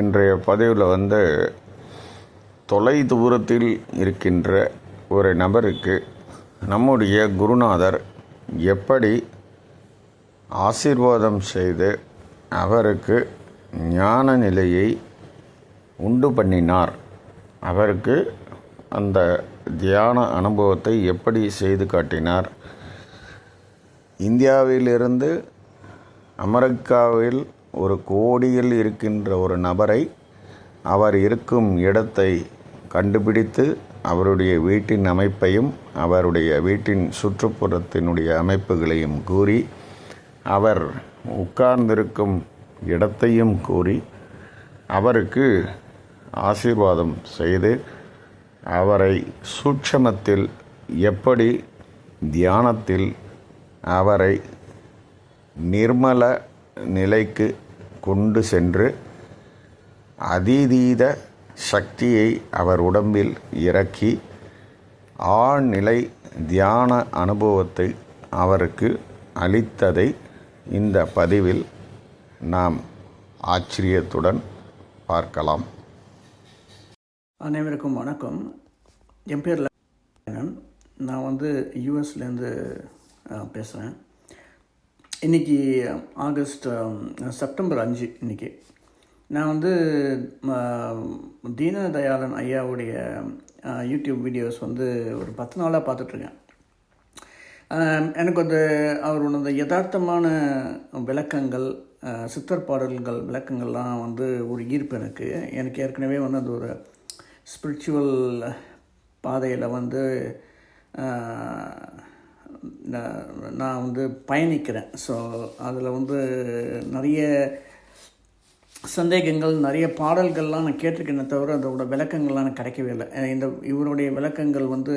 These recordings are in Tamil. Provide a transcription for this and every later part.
இன்றைய பதிவில் வந்து தொலை தூரத்தில் இருக்கின்ற ஒரு நபருக்கு நம்முடைய குருநாதர் எப்படி ஆசீர்வாதம் செய்து அவருக்கு ஞான நிலையை உண்டு பண்ணினார்? அவருக்கு அந்த தியான அனுபவத்தை எப்படி செய்து காட்டினார்? இந்தியாவிலிருந்து அமெரிக்காவில் ஒரு கோடியில் இருக்கின்ற ஒரு நபரை அவர் இருக்கும் இடத்தை கண்டுபிடித்து அவருடைய வீட்டின் அமைப்பையும் அவருடைய வீட்டின் சுற்றுப்புறத்தினுடைய அமைப்புகளையும் கூறி அவர் உட்கார்ந்திருக்கும் இடத்தையும் கூறி அவருக்கு ஆசீர்வாதம் செய்து அவரை சூட்சமத்தில் எப்படி தியானத்தில் அவரை நிர்மல நிலைக்கு கொண்டு சென்று அதீதீத சக்தியை அவர் உடம்பில் இறக்கி ஆழ்நிலை தியான அனுபவத்தை அவருக்கு அளித்ததை இந்த பதிவில் நாம் ஆச்சரியத்துடன் பார்க்கலாம். அனைவருக்கும் வணக்கம். என் பேர் நான் வந்து யூஎஸ்லேருந்து பேசுகிறேன் இன்றைக்கி ஆகஸ்ட் செப்டம்பர் அஞ்சு இன்றைக்கி நான் வந்து ம- தீனதயாளன் ஐயாவுடைய யூடியூப் வீடியோஸ் வந்து ஒரு பத்து நாளாக பார்த்துட்ருக்கேன். எனக்கு அந்த அவரோட அந்த யதார்த்தமான விளக்கங்கள் சித்தர் பாடல்கள் விளக்கங்கள்லாம் வந்து ஒரு ஈர்ப்பு எனக்கு. எனக்கு ஏற்கனவே வந்து அது ஒரு ஸ்பிரிச்சுவல் பாதையில் வந்து நான் நான் வந்து பயணிக்கிறேன். ஸோ அதில் வந்து நிறைய சந்தேகங்கள் நிறைய பாடல்கள்லாம் நான் கேட்டிருக்கேனே தவிர அதோட விளக்கங்கள்லாம் எனக்கு கிடைக்கவே இல்லை. இந்த இவருடைய விளக்கங்கள் வந்து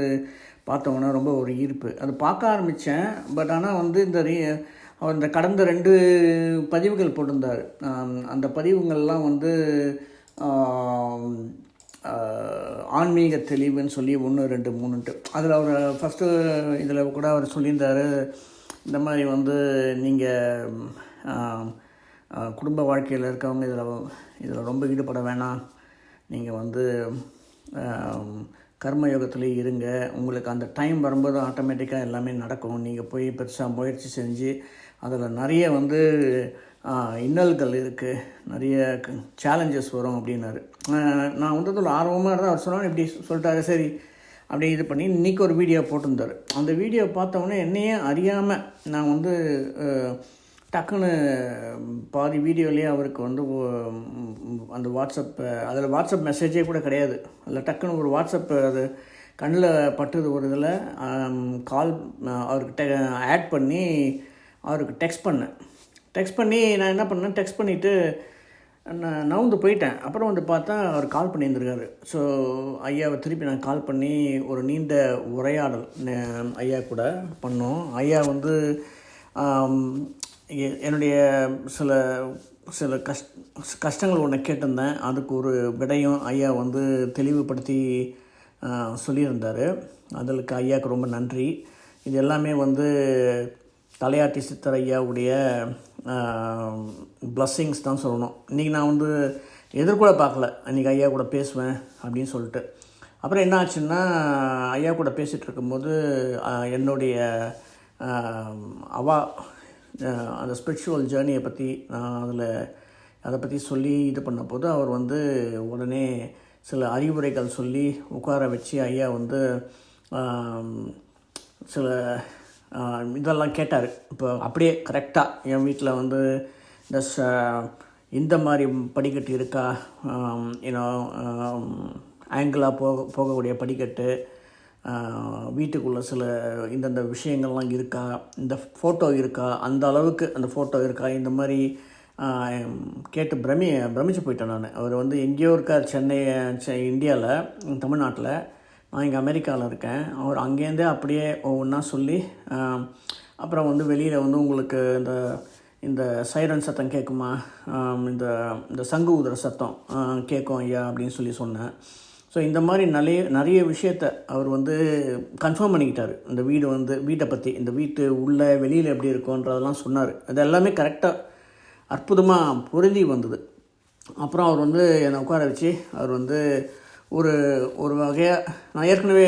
பார்த்தோம்னா ரொம்ப ஒரு ஈர்ப்பு. அது பார்க்க ஆரம்பித்தேன் பட் ஆனால் வந்து இந்த ரீ அவர் இந்த கடந்த ரெண்டு பதிவுகள் போட்டிருந்தார். அந்த பதிவுங்கள்லாம் வந்து ஆன்மீக தெளிவுன்னு சொல்லி ஒன்று ரெண்டு மூணுன்ட்டு. அதில் அவர் ஃபஸ்ட்டு இதில் கூட அவர் சொல்லியிருந்தார் இந்த மாதிரி வந்து நீங்கள் குடும்ப வாழ்க்கையில் இருக்கவங்க இதில் இதில் ரொம்ப ஈடுபட வேணாம். நீங்கள் வந்து ஆம், கர்மயோகத்திலே இருங்க. உங்களுக்கு அந்த டைம் வரும்போது ஆட்டோமேட்டிக்காக எல்லாமே நடக்கும். நீங்கள் போய் பெருசாக முயற்சி செஞ்சு அதில் நிறைய வந்து இன்னல்கள் இருக்குது நிறைய சேலஞ்சஸ் வரும் அப்படின்னாரு. நான் வந்து அதில் ஆர்வமாக இருந்தால் அவர் சொன்னாலும் இப்படி சொல்லிட்டாரு சரி அப்படியே இது பண்ணி இன்றைக்கி ஒரு வீடியோ போட்டிருந்தார். அந்த வீடியோ பார்த்தவொடனே என்னையே அறியாமல் நான் வந்து டக்குன்னு பாதி வீடியோலேயே அவருக்கு வந்து அந்த வாட்ஸ்அப் அதில் வாட்ஸ்அப் மெசேஜே கூட கிடையாது. அதில் டக்குன்னு ஒரு வாட்ஸ்அப் அது கண்ணில் பட்டுது ஒரு இதில் கால் அவருக்கு டெ ஆட் பண்ணி அவருக்கு டெக்ஸ்ட் பண்ணேன். டெக்ஸ்ட் பண்ணி நான் என்ன பண்ணேன் டெக்ஸ்ட் பண்ணிவிட்டு நான் நவுந்து போயிட்டேன். அப்புறம் வந்து பார்த்தா அவர் கால் பண்ணியிருந்திருக்காரு. ஸோ ஐயாவை திருப்பி நான் கால் பண்ணி ஒரு நீண்ட உரையாடல் ஐயா கூட பண்ணோம். ஐயா வந்து எ- என்னுடைய சில சில கஷ் கஷ்டங்கள் ஒன்று கேட்டிருந்தேன். அதுக்கு ஒரு விடையும் ஐயா வந்து தெளிவுபடுத்தி சொல்லியிருந்தார். அதற்கு ஐயாவுக்கு ரொம்ப நன்றி. இது எல்லாமே வந்து தலையாட்டி சித்தர் ஐயாவுடைய பிளஸ்ஸிங்ஸ் தான் சொல்லணும். இன்றைக்கி நான் வந்து எதிர்கூட பார்க்கல. இன்றைக்கி ஐயா கூட பேசுவேன் அப்படின்னு சொல்லிட்டு. அப்புறம் என்ன ஆச்சுன்னா ஐயா கூட பேசிகிட்டு இருக்கும்போது என்னுடைய அவா அந்த ஸ்பிரிச்சுவல் ஜேர்னியை பற்றி நான் அதில் அதை பற்றி சொல்லி இது பண்ண போது அவர் வந்து உடனே சில அறிவுரைகள் சொல்லி உட்கார வச்சு ஐயா வந்து சில இதெல்லாம் கேட்டார். இப்போ அப்படியே கரெக்டாக என் வீட்டில் வந்து இந்த ச இந்த மாதிரி படிக்கட்டு இருக்கா? ஏன்னோ ஆங்கிளாக போக போகக்கூடிய படிக்கட்டு வீட்டுக்குள்ளே சில இந்தந்த விஷயங்கள்லாம் இருக்கா? இந்த ஃபோட்டோ இருக்கா? அந்த அளவுக்கு அந்த ஃபோட்டோ இருக்கா? இந்த மாதிரி கேட்டு பிரமி பிரமிச்சு போயிட்டேன் நான். அவர் வந்து எங்கேயோ இருக்கார் சென்னை இந்தியாவில் தமிழ்நாட்டில். நான் இங்கே அமெரிக்காவில் இருக்கேன். அவர் அங்கேருந்தே அப்படியே ஒவ்வொன்றா சொல்லி அப்புறம் வந்து வெளியில் வந்து உங்களுக்கு இந்த இந்த சைரன் சத்தம் கேட்குமா இந்த இந்த சங்கு ஊதுற சத்தம் கேட்கும் ஐயா அப்படின்னு சொல்லி சொன்னேன். ஸோ இந்த மாதிரி நிறைய நிறைய விஷயத்த அவர் வந்து கன்ஃபார்ம் பண்ணிக்கிட்டார். இந்த வீடு வந்து வீட்டை பற்றி இந்த வீட்டு உள்ளே வெளியில் எப்படி இருக்குன்றதெல்லாம் சொன்னார். அது எல்லாமே கரெக்டாக அற்புதமாக பொருந்தி வந்தது. அப்புறம் அவர் வந்து என்னை உட்கார வச்சு அவர் வந்து ஒரு ஒரு வகையாக நான் ஏற்கனவே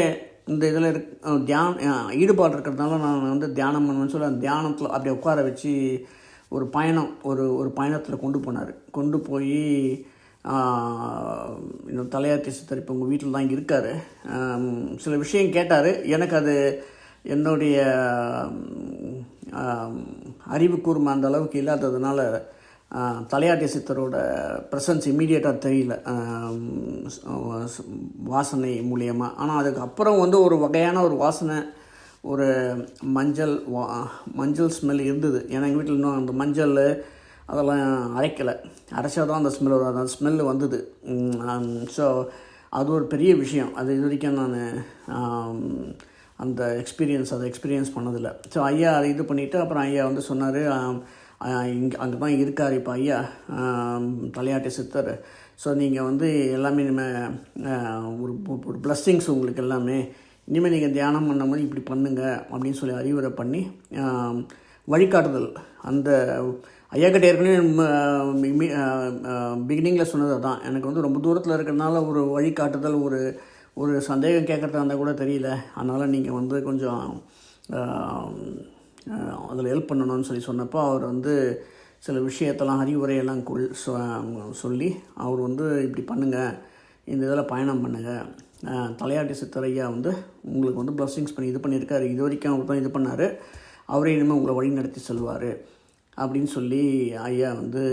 இந்த இதில் இருக் தியான் ஈடுபாடு இருக்கிறதுனால நான் வந்து தியானம் பண்ணுவேன்னு சொல்லி அந்த தியானத்தில் அப்படியே உட்கார வச்சு ஒரு பயணம் ஒரு ஒரு பயணத்தில் கொண்டு போனார். கொண்டு போய் இன்னும் தலையாத்தி சித்தர் இப்போ உங்கள் வீட்டில் தான் இருக்கார். சில விஷயம் கேட்டார். எனக்கு அது என்னுடைய அறிவு கூர்மை அந்த அளவுக்கு இல்லாததுனால தலையாட்டி சித்தரோட ப்ரெசன்ஸ் இம்மீடியட்டாக தெரியல. வாசனை மூலியமாக ஆனால் அதுக்கப்புறம் வந்து ஒரு வகையான ஒரு வாசனை ஒரு மஞ்சள் வா மஞ்சள் ஸ்மெல் இருந்தது. ஏன்னா எங்கள் வீட்டில் இன்னும் அந்த மஞ்சள் அதெல்லாம் அரைக்கலை. அரைச்சா தான் அந்த ஸ்மெல் வரும். அந்த ஸ்மெல் வந்தது. ஸோ அது ஒரு பெரிய விஷயம். அது இது வரைக்கும் நான் அந்த எக்ஸ்பீரியன்ஸ் அதை எக்ஸ்பீரியன்ஸ் பண்ணதில்லை. ஸோ ஐயா அதை இது பண்ணிவிட்டு அப்புறம் ஐயா வந்து சொன்னார் இங்கே அங்கே தான் இருக்கார் இப்போ ஐயா. தலையாட்டு தலையாட்டி சித்தர். ஸோ நீங்கள் வந்து எல்லாமே இனிமேல் ஒரு ஒரு பிளஸ்ஸிங்ஸ் உங்களுக்கு எல்லாமே. இனிமேல் நீங்கள் தியானம் பண்ணும்போது இப்படி பண்ணுங்கள் அப்படின்னு சொல்லி அறிவுரை பண்ணி வழிகாட்டுதல். அந்த ஐயா கிட்ட ஏற்கனவே பிகினிங்கில் சொன்னது தான் எனக்கு வந்து ரொம்ப தூரத்தில் இருக்கிறனால ஒரு வழிகாட்டுதல் ஒரு ஒரு சந்தேகம் கேட்குறதா இருந்தால் கூட தெரியல. அதனால் நீங்கள் வந்து கொஞ்சம் அதில் ஹெல்ப் பண்ணணும்னு சொல்லி சொன்னப்போ அவர் வந்து சில விஷயத்தெல்லாம் அறிவுரையெல்லாம் கொள் சொல்லி அவர் வந்து இப்படி பண்ணுங்கள் இந்த இதில் பயணம் பண்ணுங்கள் தலையாட்டி சித்தரையா வந்து உங்களுக்கு வந்து ப்ளஸ்ஸிங்ஸ் பண்ணி இது பண்ணியிருக்காரு. இது வரைக்கும் அவர் தான் இது பண்ணார். அவரே இனிமேல் உங்களை வழி நடத்தி செல்வார் அப்படின்னு சொல்லி ஐயா வந்து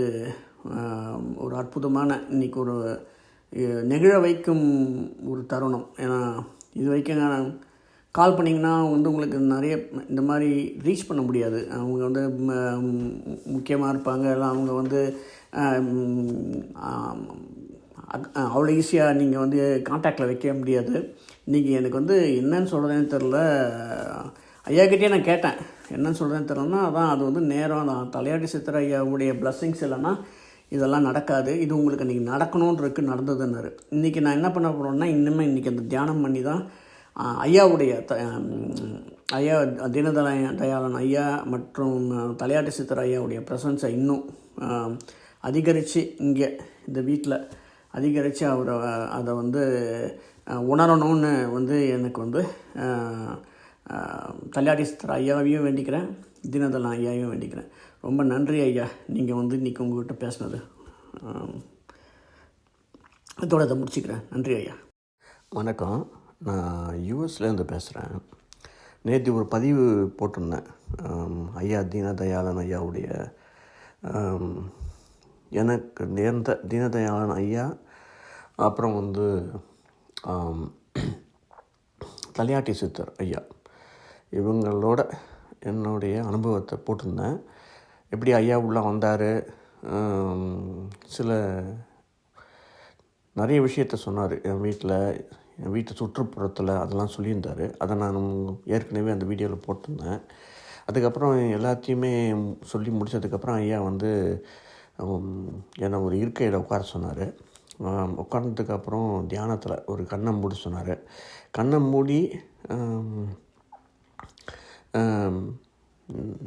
ஒரு அற்புதமான இன்னைக்கு ஒரு நெகிழ வைக்கும் ஒரு தருணம். ஏன்னா இது வரைக்கும் நான் கால் பண்ணிங்கன்னா வந்து உங்களுக்கு நிறைய இந்த மாதிரி ரீச் பண்ண முடியாது. அவங்க வந்து முக்கியமாக இருப்பாங்க. இல்லை அவங்க வந்து அவ்வளோ ஈஸியாக நீங்கள் வந்து காண்டாக்டில் வைக்க முடியாது. இன்றைக்கி எனக்கு வந்து என்னன்னு சொல்கிறதுன்னு தெரில ஐயாக்கிட்டே நான் கேட்டேன். என்னன்னு சொல்கிறேன்னு தெரிலன்னா அதான் அது வந்து நேரம். தான் தலையாட்டி சித்திர ஐயாவுடைய பிளஸ்ஸிங்ஸ் இல்லைன்னா இதெல்லாம் நடக்காது. இது உங்களுக்கு இன்றைக்கி நடக்கணுன்றக்கு நடந்ததுன்னாரு. இன்றைக்கி நான் என்ன பண்ண போகிறோன்னா இன்னுமே இன்றைக்கி அந்த தியானம் பண்ணி தான் ஐயாவுடைய த ஐயா தீனதய தயாளன் ஐயா மற்றும் தலையாட்டி சித்தர் ஐயாவுடைய ப்ரெசன்ஸை இன்னும் அதிகரித்து இங்கே இந்த வீட்டில் அதிகரித்து அவரை அதை வந்து உணரணும்னு வந்து எனக்கு வந்து தலையாட்டி சித்தர் ஐயாவையும் வேண்டிக்கிறேன் தீனதளன் ஐயாவையும் வேண்டிக்கிறேன். ரொம்ப நன்றி ஐயா நீங்கள் வந்து இன்றைக்கி உங்கள்கிட்ட பேசினது. இதோட இதை முடிச்சுக்கிறேன். நன்றி ஐயா. வணக்கம். நான் யூஎஸ்லேருந்து பேசுகிறேன் நேற்று ஒரு பதிவு போட்டிருந்தேன். ஐயா தீனதயாளன் ஐயாவுடைய எனக்கு நேர்ந்த தீனதயாளன் ஐயா அப்புறம் வந்து தலையாட்டி சித்தர் ஐயா இவங்களோட என்னுடைய அனுபவத்தை போட்டிருந்தேன். எப்படி ஐயா உள்ளே வந்தார்? சில நிறைய விஷயத்த சொன்னார் என் வீட்டில் வீட்டு சுற்றுப்புறத்தில் அதெல்லாம் சொல்லியிருந்தார். அதை நான் ஏற்கனவே அந்த வீடியோவில் போட்டிருந்தேன். அதுக்கப்புறம் எல்லாத்தையுமே சொல்லி முடிச்சதுக்கப்புறம் ஐயா வந்து என்னை ஒரு இருக்கையில் உட்கார சொன்னார். உட்கார்ந்ததுக்கப்புறம் தியானத்தில் ஒரு கண்ணை மூடி சொன்னார். கண்ணை மூடி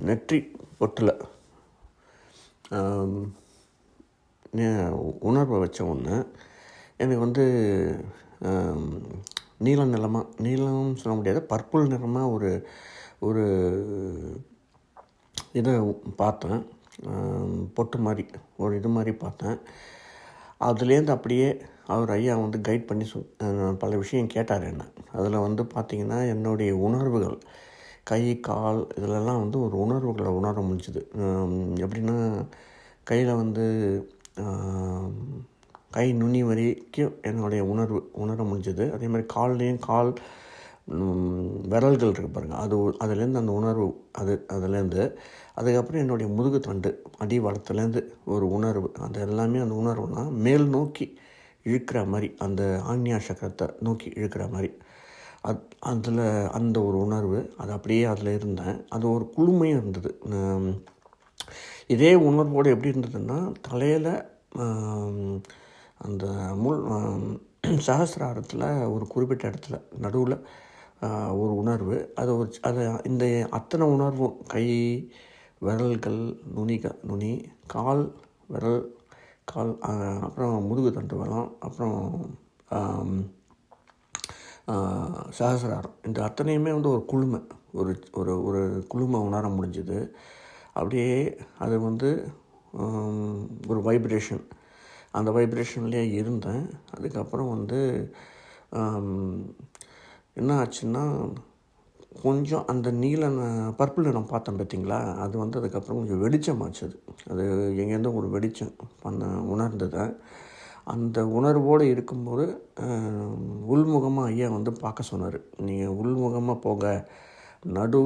நெற்றி பொட்டில் உணர்வை வச்ச ஒன்று எனக்கு வந்து ஆம், நீல நிறமாக சொல்ல முடியாது பர்பிள் நிறமாக ஒரு ஒரு இதை பார்த்தேன். பொட்டு மாதிரி ஒரு இது மாதிரி பார்த்தேன். அதுலேருந்து அப்படியே அவர் ஐயா வந்து கைட் பண்ணி சொ பல விஷயம் கேட்டார் என்ன. அதில் வந்து பார்த்திங்கன்னா என்னுடைய உணர்வுகள் கை கால் இதிலெல்லாம் வந்து ஒரு உணர்வுகளை உணர முடிஞ்சுது. எப்படின்னா கையில் வந்து கை நுனி வரைக்கும் என்னுடைய உணர்வு உணர முடிஞ்சது. அதே மாதிரி கால்லேயும் கால் விரல்கள் இருக்கு பாருங்கள் அது அதுலேருந்து அந்த உணர்வு அது அதுலேருந்து அதுக்கப்புறம் என்னுடைய முதுகு தண்டு அடி வளத்துலேருந்து ஒரு உணர்வு. அது எல்லாமே அந்த உணர்வுனால் மேல் நோக்கி இழுக்கிற மாதிரி அந்த ஆக்னியா சக்கரத்தை நோக்கி இழுக்கிற மாதிரி. அத் அதில் அந்த ஒரு உணர்வு அது அப்படியே அதில் இருந்தேன். அது ஒரு குளுமையும் இருந்தது. இதே உணர்வோடு எப்படி இருந்ததுன்னா தலையில் அந்த முள் ஆம், சஹஸ்ராரத்தில் ஒரு குறிப்பிட்ட இடத்துல நடுவில் ஒரு உணர்வு. அது ஒரு அதை இந்த அத்தனை உணர்வும் கை விரல்கள் நுனிக நுனி கால் விரல் கால் அப்புறம் முதுகு தண்டு வலம் அப்புறம் சகசிராரம். இந்த அத்தனையுமே வந்து ஒரு குழுமை ஒரு ஒரு ஒரு குழுமை உணர முடிஞ்சுது. அப்படியே அது வந்து ஒரு வைப்ரேஷன் அந்த வைப்ரேஷன்லேயே இருந்தேன். அதுக்கப்புறம் வந்து என்ன ஆச்சுன்னா கொஞ்சம் அந்த நீல பர்பிள் நிறம் பார்த்தேன் பார்த்தீங்களா? அது வந்து அதுக்கப்புறம் கொஞ்சம் வெளிச்சமாச்சு அது அது எங்கேருந்தோ ஒரு வெளிச்சம் பண்ண உணர்ந்தது. அந்த உணர்வோடு இருக்கும்போது உள்முகமாக ஐயா வந்து பார்க்க சொன்னார். நீங்கள் உள்முகமாக போங்க. நடு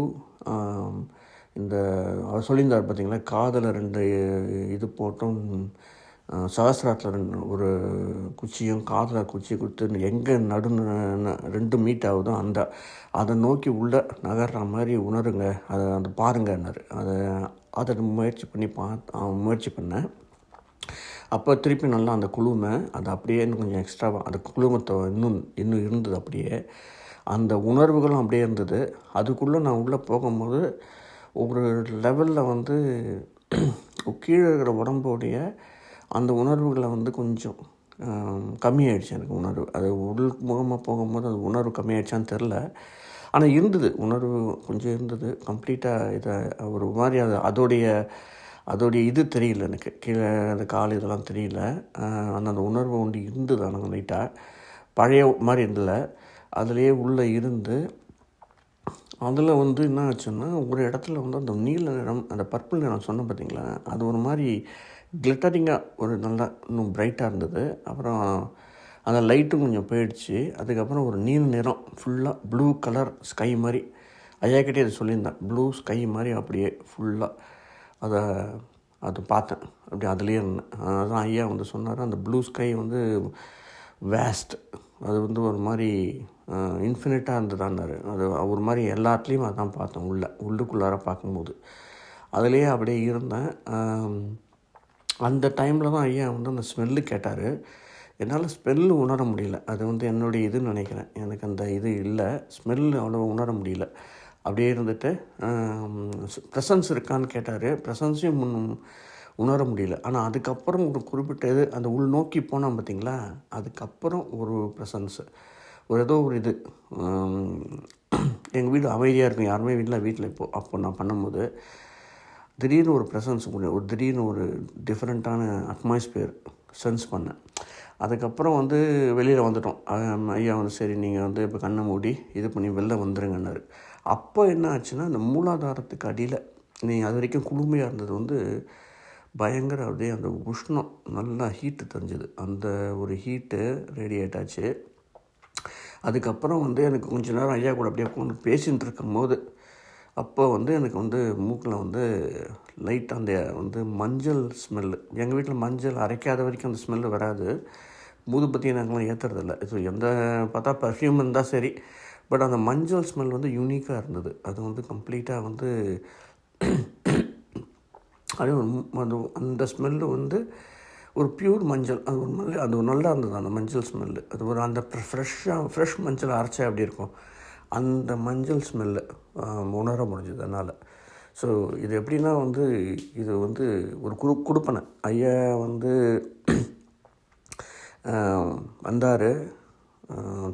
இந்த அவர் சொல்லியிருந்தார் பார்த்தீங்களா? காதில் ரெண்டு இது போட்டும் சகசிராத்தில் ஒரு குச்சியும் காதில் குச்சி கொடுத்து எங்கே நடு ரெண்டு மீட் ஆகுதோ அந்த அதை நோக்கி உள்ளே நகர்ற மாதிரி உணருங்க. அதை அந்த பாருங்கன்னாரு. அதை அதை முயற்சி பண்ணி பா முயற்சி பண்ணேன். அப்போ திருப்பி நல்லா அந்த குழுமை அது அப்படியே இன்னும் கொஞ்சம் எக்ஸ்ட்ராவாக அந்த குழுமத்தை இன்னும் இன்னும் இருந்தது அப்படியே. அந்த உணர்வுகளும் அப்படியே இருந்தது. அதுக்குள்ளே நான் உள்ளே போகும்போது ஒரு லெவலில் வந்து கீழே இருக்கிற உடம்போடைய அந்த உணர்வுகளை வந்து கொஞ்சம் கம்மியாயிடுச்சு எனக்கு உணர்வு. அது உடல் முகமாக போகும்போது அது உணர்வு கம்மியாயிடுச்சான்னு தெரில. ஆனால் இருந்தது உணர்வு கொஞ்சம் இருந்தது. கம்ப்ளீட்டாக இதை ஒரு மாதிரி அது அதோடைய அதோடைய இது தெரியல எனக்கு. கீழே அந்த கால் இதெல்லாம் தெரியல. ஆனால் அந்த அந்த உணர்வு ஒன்று இருந்தது ஆனால் லைட்டாக பழைய மாதிரி இருந்தல. அதுலேயே உள்ளே இருந்து அதில் வந்து என்ன ஆச்சுன்னா ஒரு இடத்துல வந்து அந்த நீல நிறம் அந்த பர்பிள் நிறம் சொன்னேன் பார்த்தீங்களா அது ஒரு மாதிரி கிளிட்டரிங்காக ஒரு நல்லா இன்னும் பிரைட்டாக இருந்தது. அப்புறம் அந்த லைட்டும் கொஞ்சம் போயிடுச்சு. அதுக்கப்புறம் ஒரு நீல நிறம் ஃபுல்லாக ப்ளூ கலர் ஸ்கை மாதிரி. ஐயா கிட்டே அது சொல்லியிருந்தேன். ப்ளூ ஸ்கை மாதிரி அப்படியே ஃபுல்லாக அதை அது பார்த்தேன். அப்படி அதுலேயே இருந்தேன். அதான் ஐயா வந்து சொன்னார் அந்த ப்ளூ ஸ்கை வந்து வேஸ்ட் அது வந்து ஒரு மாதிரி இன்ஃபினிட்டாக இருந்ததான்னாரு. அது ஒரு மாதிரி எல்லாத்துலேயும் அதான் பார்த்தேன் உள்ளே உள்ளுக்குள்ளார பார்க்கும்போது. அதுலேயே அப்படியே இருந்தேன். அந்த டைமில் தான் ஐயா வந்து அந்த ஸ்மெல்லு கேட்டார். என்னால் ஸ்மெல்லு உணர முடியல. அது வந்து என்னுடைய இதுன்னு நினைக்கிறேன். எனக்கு அந்த இது இல்லை. ஸ்மெல்லு அவ்வளோ உணர முடியல. அப்படியே இருந்துட்டு ப்ரெசன்ஸ் இருக்கான்னு கேட்டார். ப்ரெசன்ஸையும் முன் உணர முடியல. ஆனால் அதுக்கப்புறம் ஒரு குறிப்பிட்ட இது அந்த உள்நோக்கி போனால் பார்த்தீங்களா அதுக்கப்புறம் ஒரு ப்ரெசன்ஸு ஒரு ஏதோ ஒரு இது. எங்கள் வீடு அமைதியாக இருக்கும். யாருமே வீட்டில் வீட்டில் இப்போது அப்போ நான் பண்ணும்போது திடீர்னு ஒரு ப்ரெசன்ஸ் ஒரு திடீர்னு ஒரு டிஃப்ரெண்ட்டான அட்மாஸ்பியர் சென்ஸ் பண்ணேன். அதுக்கப்புறம் வந்து வெளியில் வந்துட்டோம். ஐயா வந்து சரி நீங்கள் வந்து இப்போ கண்ணை மூடி இது பண்ணி வெளில வந்துருங்கன்னாரு. அப்போ என்ன ஆச்சுன்னா இந்த மூலாதாரத்துக்கு அடியில் நீங்கள் அது வரைக்கும் குளுமையாக இருந்தது வந்து பயங்கர அப்படியே அந்த உஷ்ணம் நல்லா ஹீட்டு தெரிஞ்சுது. அந்த ஒரு ஹீட்டு ரேடியேட் ஆச்சு. அதுக்கப்புறம் வந்து எனக்கு கொஞ்ச நேரம் ஐயா கூட அப்படியே உட்காந்து பேசிகிட்டு இருக்கும்போது அப்போ வந்து எனக்கு வந்து மூக்கில் வந்து லைட் அந்த வந்து மஞ்சள் ஸ்மெல்லு எங்கள் வீட்டில் மஞ்சள் அரைக்காத வரைக்கும் அந்த ஸ்மெல்லு வராது. ஊதுபத்தி நாங்களாம் ஏற்றுறதில்ல ஸோ எந்த பார்த்தா பர்ஃப்யூம் இருந்தால் சரி. பட் அந்த மஞ்சள் ஸ்மெல் வந்து யூனிக்காக இருந்தது. அது வந்து கம்ப்ளீட்டாக வந்து அது அந்த அது அந்த ஸ்மெல்லு வந்து ஒரு பியூர் மஞ்சள். அது ஒரு நல்ல அது நல்லா இருந்தது அந்த மஞ்சள் ஸ்மெல்லு அது ஒரு அந்த ஃப்ரெஷ்ஷாக ஃப்ரெஷ் மஞ்சள் அரைச்சா அப்படி இருக்கும்? அந்த மஞ்சள் ஸ்மெல்லு உணர முடிஞ்சது அதனால். ஸோ இது எப்படின்னா வந்து இது வந்து ஒரு குடு கொடுப்பனை. ஐயா வந்து வந்தார்.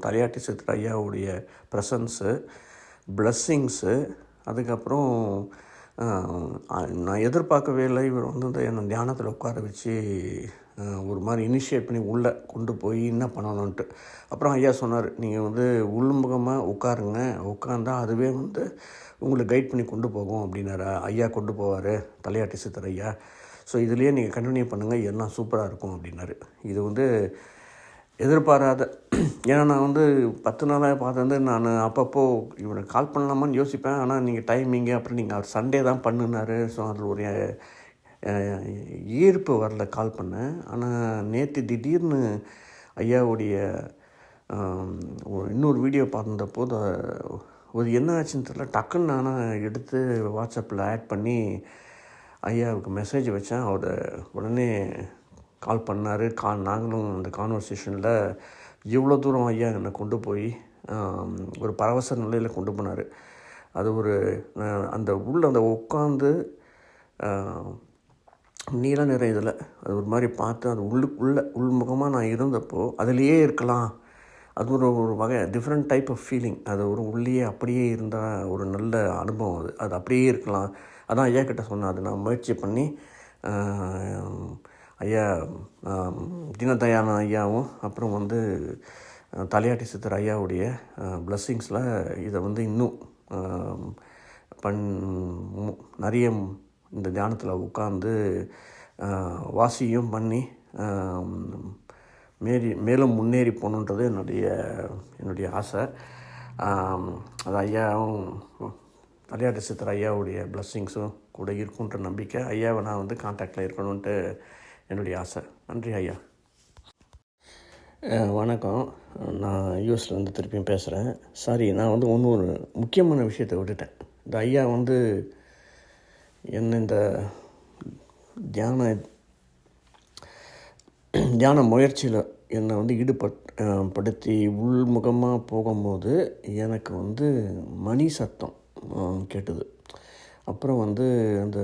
தலையாட்டி சித்திர ஐயாவுடைய ப்ரெசன்ஸு பிளஸ்ஸிங்ஸு அதுக்கப்புறம் நான் எதிர்பார்க்கவே இல்லை. இவர் வந்து இந்த என்னை தியானத்தில் உட்கார வச்சு ஒரு மாதிரி இனிஷியேட் பண்ணி உள்ளே கொண்டு போய் என்ன பண்ணணுன்ட்டு அப்புறம் ஐயா சொன்னார் நீங்கள் வந்து உள்முகமாக உட்காருங்க. உட்காந்தா அதுவே வந்து உங்களை கைட் பண்ணி கொண்டு போகும் அப்படின்னாரு. ஐயா கொண்டு போவார் தலையாட்டி சித்தர் ஐயா. ஸோ இதுலேயே நீங்கள் கண்டினியூ பண்ணுங்கள் எல்லாம் சூப்பராக இருக்கும் அப்படின்னாரு. இது வந்து எதிர்பாராத ஏன்னா நான் வந்து பத்து நாளாக பார்த்தது நான் அப்பப்போ இவனுக்கு கால் பண்ணலாமான்னு யோசிப்பேன். ஆனால் நீங்கள் டைமிங்கு அப்புறம் நீங்கள் அவர் சண்டே தான் பண்ணுனாரு. ஸோ அதில் ஒரு ஈர்ப்பு வரல கால் பண்ணேன். ஆனால் நேற்று திடீர்னு ஐயாவுடைய இன்னொரு வீடியோ பார்த்துருந்தப்போ ஒரு என்ன ஆச்சுன்னு தெரியல. டக்குன்னு நானாக எடுத்து வாட்ஸ்அப்பில் ஆட் பண்ணி ஐயாவுக்கு மெசேஜ் வச்சேன். அவர் உடனே கால் பண்ணார். கா நாங்களும் அந்த கான்வர்சேஷனில் இவ்வளோ தூரம் ஐயா என்னை கொண்டு போய் ஒரு பரவச நிலையில் கொண்டு போனார். அது ஒரு அந்த உள்ள அந்த உட்காந்து நீல நிற இதில். அது ஒரு மாதிரி பார்த்து அது உள்ளுக்குள்ளே உள்முகமாக நான் இருந்தப்போ அதுலேயே இருக்கலாம். அது ஒரு ஒரு வகை டிஃப்ரெண்ட் டைப் ஆஃப் ஃபீலிங் அது ஒரு உள்ளேயே அப்படியே இருந்தால் ஒரு நல்ல அனுபவம் அது. அது அப்படியே இருக்கலாம். அதான் ஐயா கிட்ட சொன்னேன். அது நான் முயற்சி பண்ணி ஐயா தினதயான ஐயாவும் அப்புறம் வந்து தலையாட்டி சித்தர் ஐயாவுடைய பிளஸ்ஸிங்ஸில் இதை வந்து இன்னும் பண் மு- நிறைய இந்த தியானத்தில் உட்காந்து வாசியும் பண்ணி மேரி மேலும் முன்னேறி போகணுன்றது என்னுடைய என்னுடைய ஆசை. அது ஐயாவும் தலையாட்டு சித்தர் ஐயாவுடைய பிளஸ்ஸிங்ஸும் கூட இருக்குன்ற நம்பிக்கை. ஐயாவை நான் வந்து காண்டாக்டில் இருக்கணுன்ட்டு என்னுடைய ஆசை. நன்றி ஐயா. வணக்கம். நான் யூஎஸ்லேருந்து திருப்பியும் பேசுகிறேன் சாரி நான் வந்து ஒன்று ஒரு முக்கியமான விஷயத்தை விட்டுட்டேன். இந்த ஐயா வந்து என்ன இந்த தியான தியான முயற்சியில் என்னை வந்து ஈடுபட் படுத்தி உள்முகமாக போகும்போது எனக்கு வந்து மணி சத்தம் கேட்டது. அப்புறம் வந்து அந்த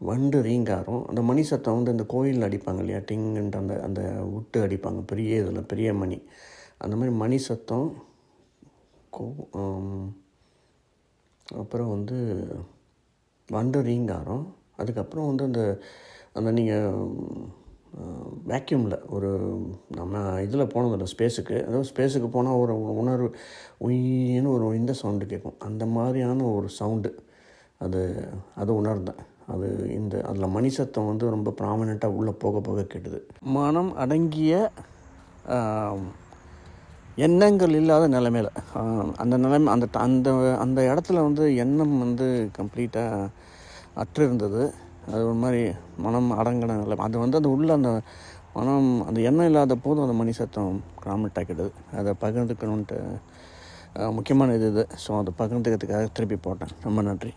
வண்டு ரீங்காரம் அந்த மணி சத்தம் வந்து அந்த கோயிலில் அடிப்பாங்க இல்லையா? டிங்குன்ட்டு அந்த அந்த விட்டு அடிப்பாங்க. பெரிய இதில் பெரிய மணி. அந்த மாதிரி மணி சத்தம் கோ அப்புறம் வந்து வண்டு ரீங்காரம் அதுக்கப்புறம் வந்து அந்த அந்த நீங்கள் வேக்யூமில் ஒரு நம்ம இதில் போனதில்ல ஸ்பேஸுக்கு அதாவது ஸ்பேஸுக்கு போனால் ஒரு உணர்வு உயின்னு ஒரு இந்த சவுண்டு கேட்கும் அந்த மாதிரியான ஒரு சவுண்டு அது அது உணர்ந்தேன். அது இந்த அதில் மணி சத்தம் வந்து ரொம்ப ப்ராமினெண்ட்டாக உள்ளே போக போக கேட்டுது. மனம் அடங்கிய எண்ணங்கள் இல்லாத நிலைமையில். அந்த நிலைமை அந்த அந்த அந்த இடத்துல வந்து எண்ணம் வந்து கம்ப்ளீட்டாக அற்று இருந்தது அது ஒரு மாதிரி மனம் அடங்கின நிலைமை அது வந்து அந்த உள்ள அந்த மனம் அந்த எண்ணம் இல்லாத போதும் அந்த மணி சத்தம் கிராமட்டாக்கிடுது அதை பகிர்ந்துக்கணுன்ட்டு முக்கியமான இது இது. ஸோ அதை பகிர்ந்துக்கிறதுக்காக திருப்பி போட்டேன். ரொம்ப நன்றி.